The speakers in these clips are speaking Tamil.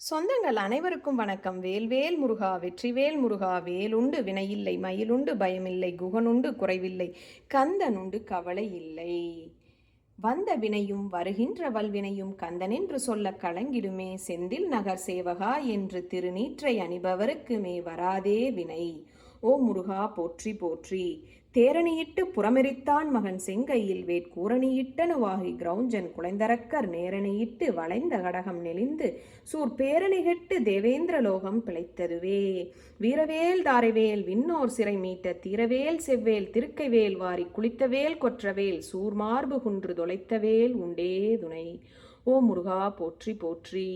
சொந்தங்கள் அனைவருக்கும் வணக்கம். வேல்வேல் முருகா வெற்றிவேல் முருகா வேலுண்டு வினையில்லை மயிலுண்டு பயமில்லை குகனுண்டு குறைவில்லை கந்தனுண்டு கவலை இல்லை. வந்த வினையும் வருகின்ற வல்வினையும் கந்தனென்று சொல்ல கலங்கிடுமே. செந்தில் நகர் சேவகா என்று திருநீற்றை அணிபவருக்குமே வராதே வினை. ஓ முருகா போற்றி போற்றி. தேரணியிட்டு புறமெரித்தான் மகன் செங்கையில் வேட்கூரணியிட்டனுவாகி கிரௌஞ்சன் குலைந்தரக்கர் நேரணியிட்டு வளைந்த கடகம் நெளிந்து சூர் பேரணிகிட்டு தேவேந்திர லோகம் பிழைத்ததுவே. வீரவேல் தாரைவேல் விண்ணோர் சிறை மீட்ட தீரவேல் செவ்வேல் திருக்கைவேல் வாரி குளித்தவேல் கொற்றவேல் சூர்மார்பு குன்று தொலைத்தவேல் உண்டே துணை. ஓ முருகா போற்றி போற்றி.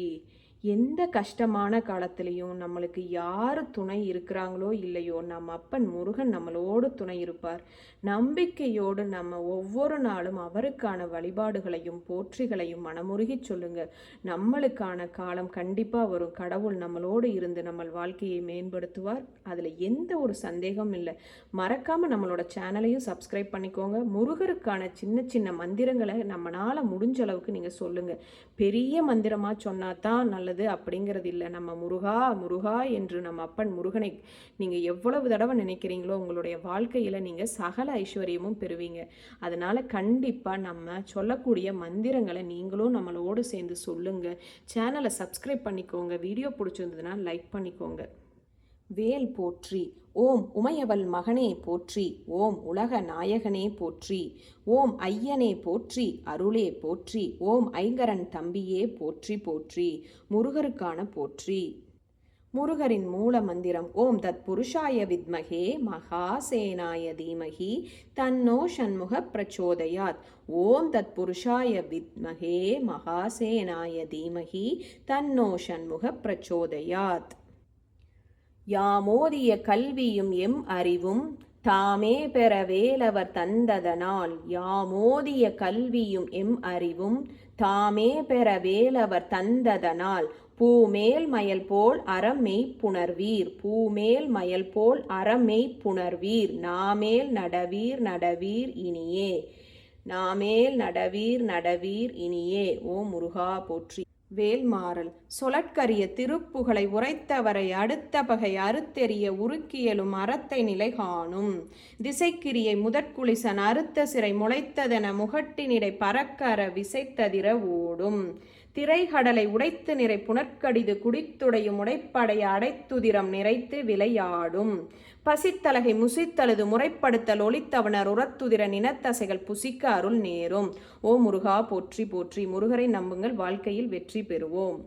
எந்த கஷ்டமான காலத்திலையும் நம்மளுக்கு யார் துணை இருக்கிறாங்களோ இல்லையோ நம்ம அப்பன் முருகன் நம்மளோடு துணை இருப்பார். நம்பிக்கையோடு நம்ம ஒவ்வொரு நாளும் அவருக்கான வழிபாடுகளையும் போற்றிகளையும் மனமுருகி சொல்லுங்க. நம்மளுக்கான காலம் கண்டிப்பாக வரும். கடவுள் நம்மளோடு இருந்து நம்ம வாழ்க்கையை மேம்படுத்துவார். அதில் எந்த ஒரு சந்தேகமும் இல்லை. மறக்காமல் நம்மளோட சேனலையும் சப்ஸ்கிரைப் பண்ணிக்கோங்க. முருகருக்கான சின்ன சின்ன மந்திரங்களை நம்மளால் முடிஞ்ச அளவுக்கு நீங்கள் சொல்லுங்கள் பெரிய மந்திரமாக சொன்னா தான் நல்லது. நல்லது அப்படிங்கிறது இல்லை. நம்ம முருகா முருகா என்று நம்ம அப்பன் முருகனை நீங்கள் எவ்வளவு தடவை நினைக்கிறீங்களோ உங்களுடைய வாழ்க்கையில் நீங்கள் சகல ஐஸ்வர்யமும் பெறுவீங்க. அதனால் கண்டிப்பாக நம்ம சொல்லக்கூடிய மந்திரங்களை நீங்களும் நம்மளோடு சேர்ந்து சொல்லுங்கள் சேனலை சப்ஸ்கிரைப் பண்ணிக்கோங்க. வீடியோ பிடிச்சிருந்ததுன்னா லைக் பண்ணிக்கோங்க. வேல் போற்றி. ஓம் உமையவள் மகனே போற்றி. ஓம் உலக நாயகனே போற்றி. ஓம் ஐயனே போற்றி. அருளே போற்றி. ஓம் ஐங்கரன் தம்பியே போற்றி போற்றி. முருகருக்கான போற்றி. முருகரின் மூல மந்திரம் ஓம் தத் புருஷாய வித்மகே மகாசேனாய தீமகி தன்னோ சண்முக பிரச்சோதயாத். ஓம் தத் புருஷாய வித்மகே மகாசேனாய தீமகி தன்னோ சண்முக பிரச்சோதயாத். யாமோதிய கல்வியும் எம் அறிவும் தாமே பெற வேலவர் தந்ததனால். யாமோதிய கல்வியும் எம் அறிவும் தாமே பெற வேலவர் தந்ததனால். பூமேல் மயல் போல் அறமெய் புணர்வீர் பூமேல் மயல் போல் அறமெய் புணர்வீர் நாமேல் நடவீர் நடவீர் இனியே. நாமேல் நடவீர் நடவீர் இனியே. ஓ முருகா போற்றி. வேல்மாறல். சொலற்கரிய திருப்புகளை உரைத்தவரை அடுத்த பகை அறுத்தெறிய உருக்கியலும் அறத்தை நிலை காணும் திசைக்கிரியை முதற்குளிசன் அறுத்த சிறை முளைத்ததென முகட்டினிடை பறக்கற விசைத்ததிர ஓடும். திரைகடலை உடைத்து நிறை புனற்கடிது குடித்துடையும் உடைப்படைய அடைத்துதிரம் நிறைத்து விளையாடும். பசித்தலகை முசித்தலது முறைப்படுத்தல் ஒளித்தவனர் உரத்துதிர நினத்தசைகள் புசிக்க அருள் நேரும். ஓ முருகா போற்றி போற்றி. முருகரை நம்புங்கள். வாழ்க்கையில் வெற்றி பெறுவோம்.